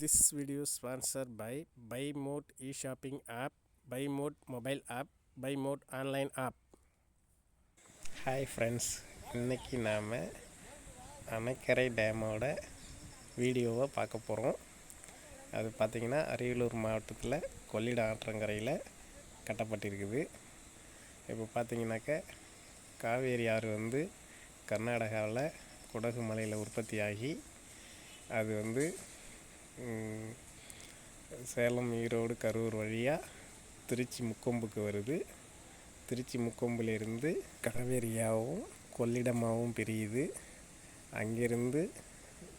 This video sponsor by by mode e shopping app by mode mobile app by mode online app hi friends இன்றைக்கி நாம் அணைக்கரை டேமோட வீடியோவை பார்க்க போகிறோம் அது பார்த்திங்கன்னா அரியலூர் மாவட்டத்தில் கொள்ளிட ஆற்றங்கரையில் கட்டப்பட்டிருக்குது. இப்போ பார்த்திங்கனாக்க காவேரி ஆறு வந்து கர்நாடகாவில் குடகு மலையில் உற்பத்தியாகி அது வந்து சேலம் ஈரோடு கரூர் வழியாக திருச்சி முக்கொம்புக்கு வருது. திருச்சி முக்கொம்புலேருந்து காவேரியாகவும் கொள்ளிடமாகவும் பிரியுது. அங்கேருந்து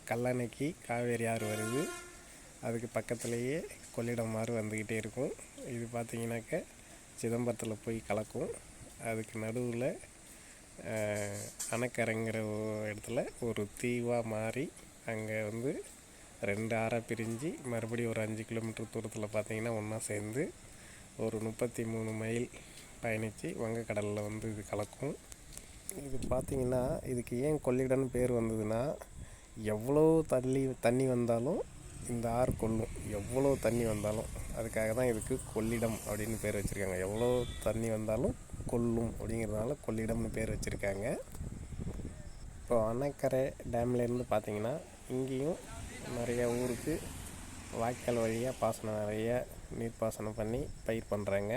கல்லணைக்கு காவேரி ஆறு வருது. அதுக்கு பக்கத்துலேயே கொள்ளிடம் ஆறு வந்துக்கிட்டே இருக்கும். இது பார்த்திங்கனாக்க சிதம்பரத்தில் போய் கலக்கும். அதுக்கு நடுவில் அணக்கரைங்கிற இடத்துல ஒரு தீவாக மாறி அங்கே வந்து ரெண்டு ஆறாக பிரிஞ்சு மறுபடியும் ஒரு அஞ்சு கிலோமீட்டர் தூரத்தில் பார்த்தீங்கன்னா ஒன்றா சேர்ந்து ஒரு முப்பத்தி மூணு மைல் பயணித்து வங்கக்கடலில் வந்து இது கலக்கும். இது பார்த்திங்கன்னா இதுக்கு ஏன் கொள்ளிடம்னு பேர் வந்ததுன்னா எவ்வளோ தள்ளி தண்ணி வந்தாலும் இந்த ஆறு கொள்ளும். எவ்வளோ தண்ணி வந்தாலும் அதுக்காக தான் இதுக்கு கொள்ளிடம் அப்படின்னு பேர் வச்சுருக்காங்க. எவ்வளோ தண்ணி வந்தாலும் கொல்லும் அப்படிங்கிறதுனால கொள்ளிடம்னு பேர் வச்சுருக்காங்க. இப்போ அணைக்கரை டேம்லேருந்து பார்த்தீங்கன்னா இங்கேயும் நிறையா ஊருக்கு வாய்க்கால் வழியாக பாசனம் நிறையா நீர்ப்பாசனம் பண்ணி பயிர் பண்ணுறாங்க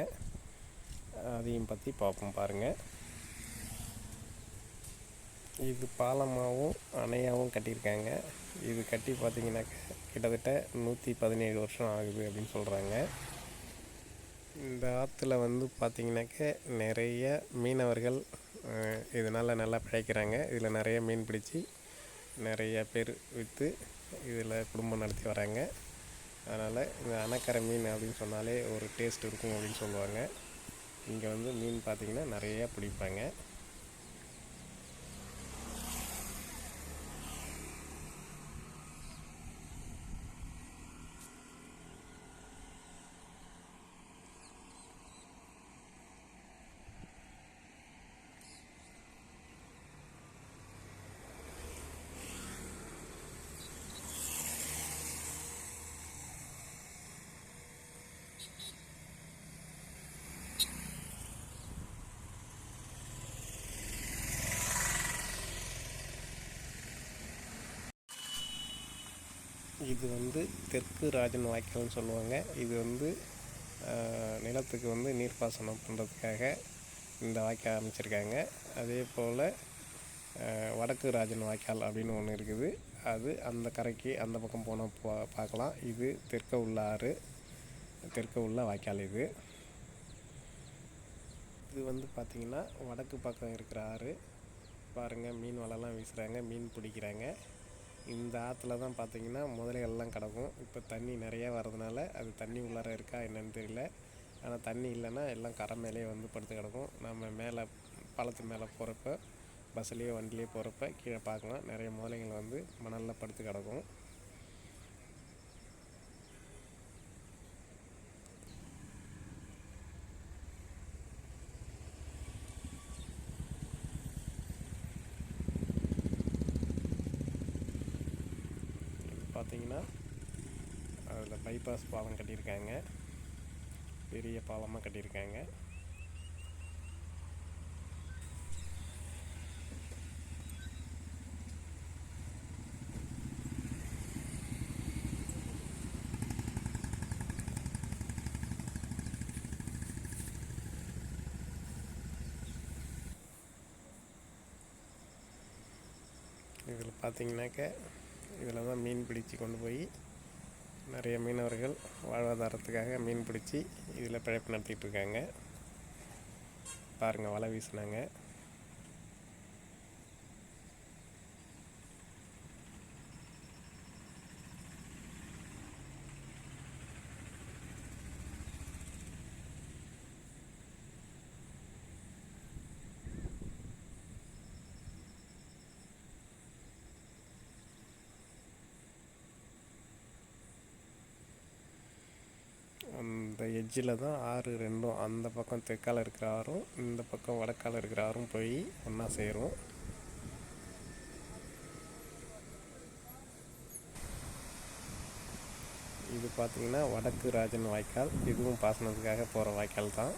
அதையும் பற்றி பார்ப்போம் பாருங்கள் இது பாலமாகவும் அணையாகவும் கட்டியிருக்காங்க. இது கட்டி பார்த்தீங்கன்னாக்க கிட்டத்தட்ட நூற்றி பதினேழு வருஷம் ஆகுது அப்படின்னு சொல்கிறாங்க இந்த ஆற்றுல வந்து பார்த்திங்கனாக்க நிறைய மீனவர்கள் இதனால் நல்லா பிழைக்கிறாங்க. இதில் நிறைய மீன் பிடிச்சி நிறைய பேர் விற்று இதில் குடும்பம் நடத்தி வராங்க. அதனால் இந்த அணக்கரை மீன் அப்படின்னு சொன்னாலே ஒரு டேஸ்ட் இருக்கும் அப்படின்னு சொல்லுவாங்க. இங்கே வந்து மீன் பார்த்திங்கன்னா நிறையா பிடிப்பாங்க. இது வந்து தெற்கு ராஜன் வாய்க்கால்னு சொல்லுவாங்க. இது வந்து நிலத்துக்கு வந்து நீர்ப்பாசனம் பண்ணுறதுக்காக இந்த வாய்க்கால் அமைச்சிருக்காங்க. அதே போல் வடக்கு ராஜன் வாய்க்கால் அப்படின்னு ஒன்று இருக்குது. அது அந்த கரைக்கு அந்த பக்கம் போனால் பா பார்க்கலாம் இது தெற்க உள்ள ஆறு தெற்க உள்ள வாய்க்கால் இது. இது வந்து பார்த்திங்கன்னா வடக்கு பக்கம் இருக்கிற ஆறு. பாருங்கள் மீன் வலைலாம் வீசுகிறாங்க மீன் பிடிக்கிறாங்க. இந்த ஆற்றுல தான் பார்த்தீங்கன்னா முதலைகள்லாம் கிடக்கும். இப்போ தண்ணி நிறையா வர்றதுனால அது தண்ணி உள்ளார இருக்கா என்னன்னு தெரியல. ஆனால் தண்ணி இல்லைன்னா எல்லாம் கரை மேலேயே வந்து படுத்து கிடக்கும். நம்ம மேலே பாலத்து மேலே போகிறப்ப பஸ்லேயோ வண்டிலேயோ போகிறப்ப கீழே பார்க்கலாம். நிறைய முதலைகள் வந்து மணலில் படுத்து கிடக்கும் இது பார்த்தீங்கன்னா அதில் பைபாஸ் பாலம் கட்டியிருக்காங்க. பெரிய பாலமாக கட்டியிருக்காங்க. இதில் பார்த்தீங்கன்னாக்க இதில் தான் மீன் பிடித்து கொண்டு போய் நிறைய மீனவர்கள் வாழ்வாதாரத்துக்காக மீன் பிடிச்சி இதில் பிழைப்பு நடத்திட்டுருக்காங்க பாருங்கள் வலை வீசுனாங்க. அந்த எட்ஜில் தான் ஆறு ரெண்டும் அந்த பக்கம் தெற்கால இருக்கிற ஆறும் இந்த பக்கம் வடக்கால இருக்கிற ஆறும் போய் ஒன்றா சேரும். இது பார்த்திங்கன்னா வடக்கு ராஜன் வாய்க்கால். இதுவும் பாசனத்துக்காக போகிற வாய்க்கால் தான்.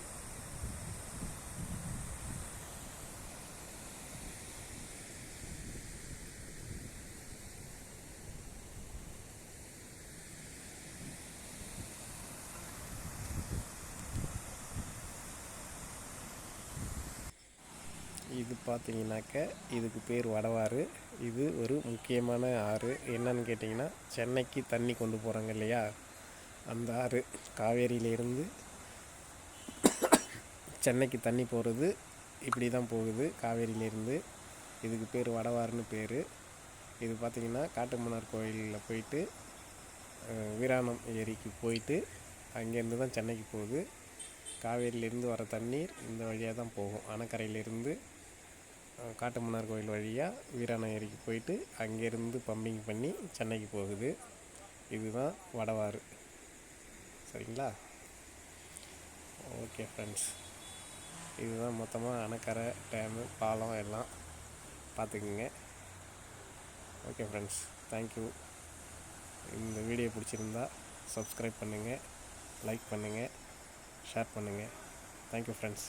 இது பார்த்தீங்கன்னாக்க இதுக்கு பேர் வடவாறு. இது ஒரு முக்கியமான ஆறு. என்னன்னு கேட்டிங்கன்னா சென்னைக்கு தண்ணி கொண்டு போகிறாங்க இல்லையா? அந்த ஆறு. காவேரியிலேருந்து சென்னைக்கு தண்ணி போகிறது இப்படி தான் போகுது. காவேரியிலேருந்து இதுக்கு பேர் வடவாறுன்னு பேர். இது பார்த்திங்கன்னா காட்டுமன்னார் கோயிலில் போயிட்டு வீராணம் ஏரிக்கு போயிட்டு அங்கேருந்து தான் சென்னைக்கு போகுது. காவேரியிலேருந்து வர தண்ணீர் இந்த வழியாக தான் போகும். அணக்கரையிலேருந்து காட்டுமன்னார் கோயில் வழியாக வீராணம் ஏரிக்கு போயிட்டு அங்கேருந்து பம்பிங் பண்ணி சென்னைக்கு போகுது. இதுதான் வடவாறு. சரிங்களா? ஓகே ஃப்ரெண்ட்ஸ் இதுதான் மொத்தமாக அணைக்கரை டேமு பாலம் எல்லாம் பார்த்துக்குங்க. ஓகே ஃப்ரெண்ட்ஸ் தேங்க்யூ இந்த வீடியோ பிடிச்சிருந்தா சப்ஸ்கிரைப் பண்ணுங்கள் லைக் பண்ணுங்கள் ஷேர் பண்ணுங்கள் தேங்க்யூ ஃப்ரெண்ட்ஸ்